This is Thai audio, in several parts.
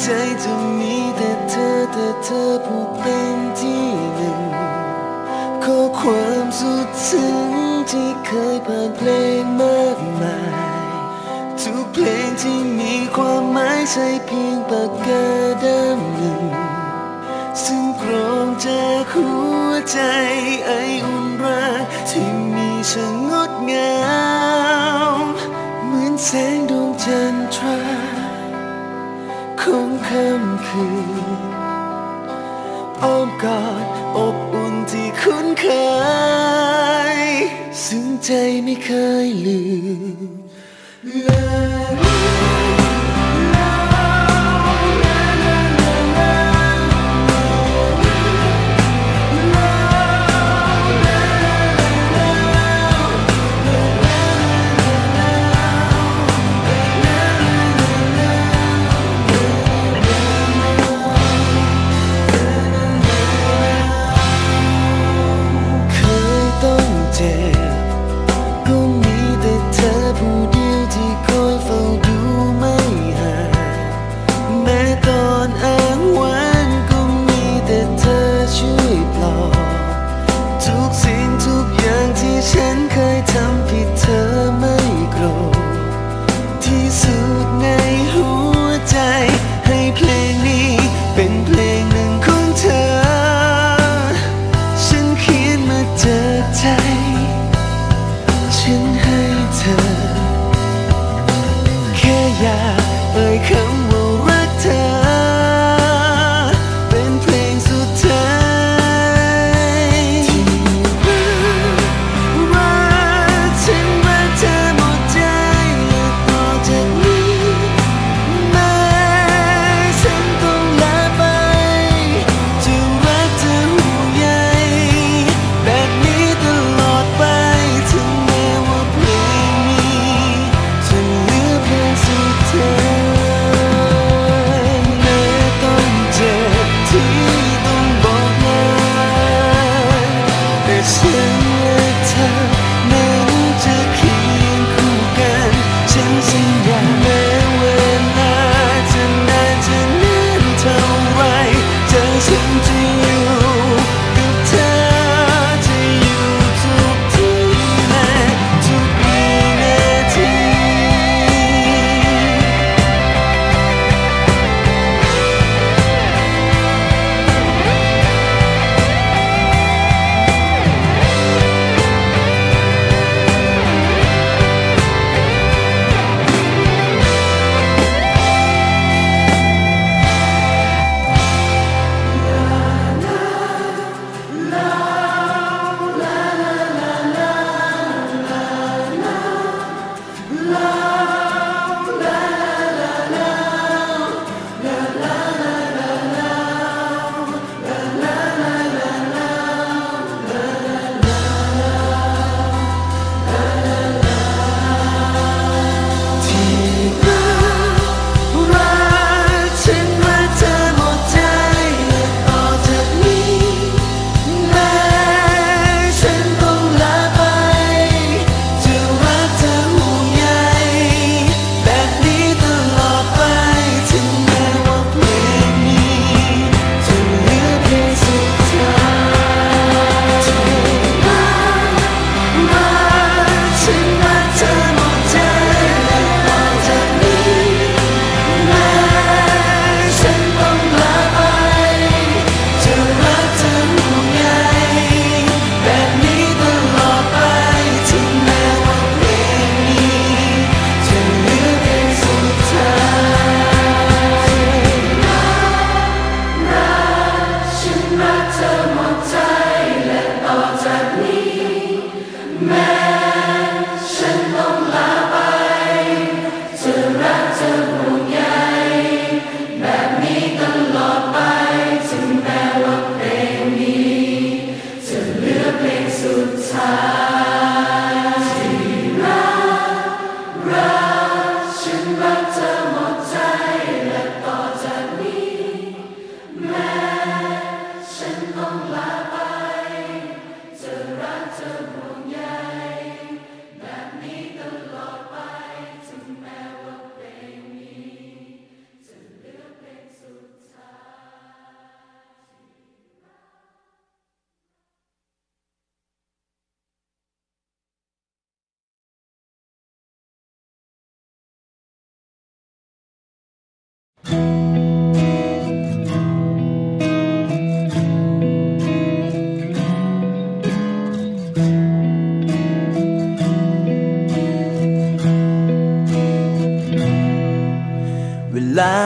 ใจจะมีแต่เธอแต่เธอผู้เป็นที่หนึ่งขอความสุดซึ้งที่เคยผ่านเพลงมากมาย ทุกเพลงที่มีความหมายใช่เพียงปากกาดำหนึ่ง ซึ่งกรองจากหัวใจไออุ่นรักที่มีช่างงดงาม เหมือนแสงดวงจันทรา ของค่ำคืนอ้อมกอดอบอุ่นที่คุ้นเคย ซึ่งใจไม่เคยลืมเลย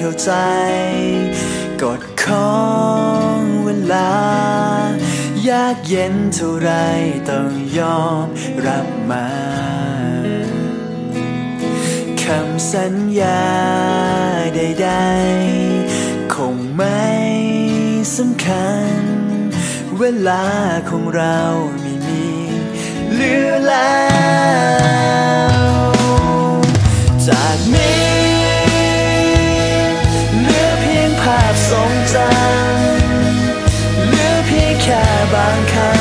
เข้าใจ กฎของเวลา ยากเย็นเท่าไรต้องยอมรับมาคำสัญญาใดๆ คงไม่สำคัญ เวลาของเราไม่มีเหลือแล้ว ทรงจำเหลือเพียงแค่บางคำ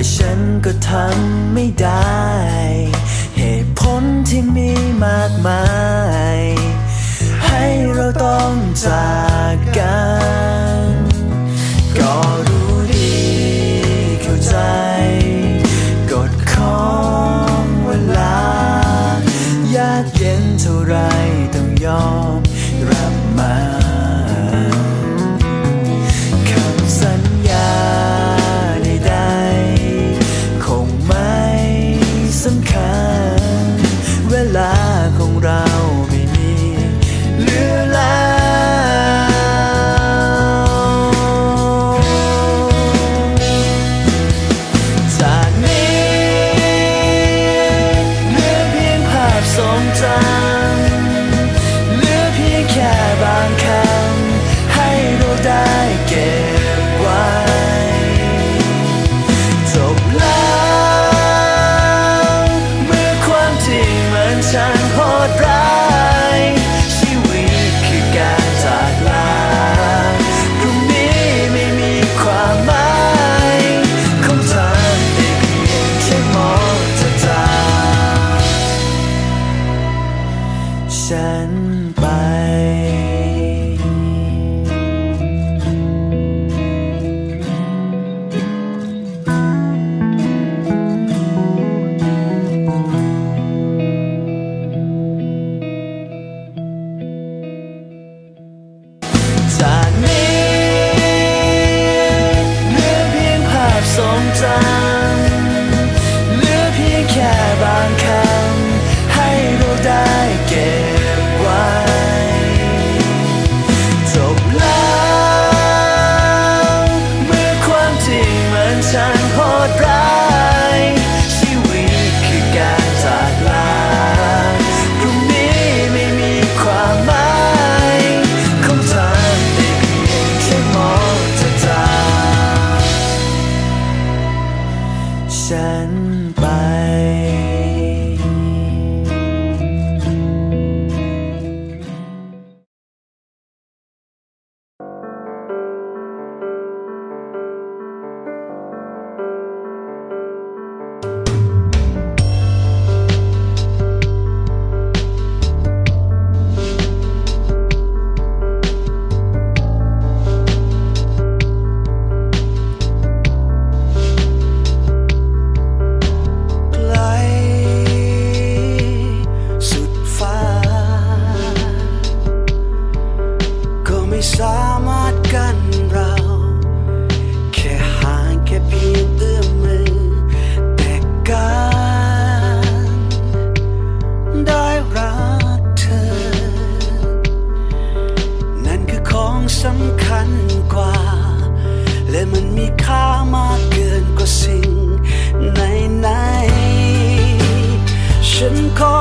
แต่ฉันก็ทำไม่ได้ เหตุผลที่มีมากมาย ให้เราต้องจากกัน ก็รู้ดีเข้าใจกดของเวลา ยากเย็นเท่าไรต้องยอมรับมา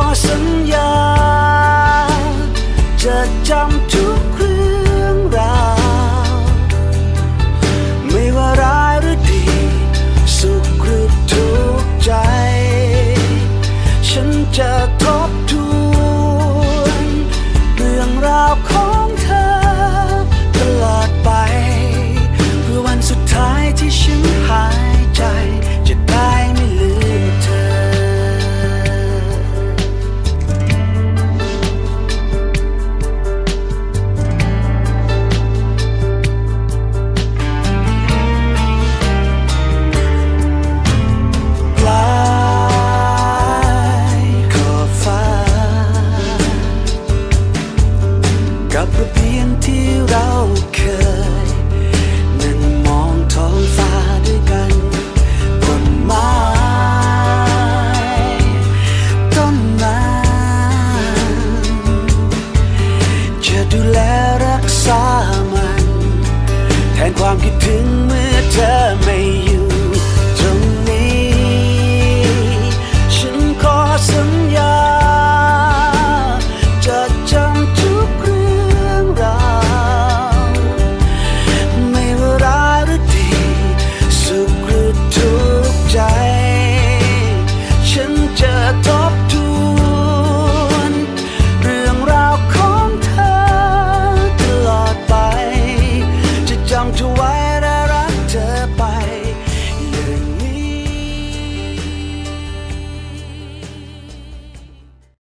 có xứng danh chợt trăm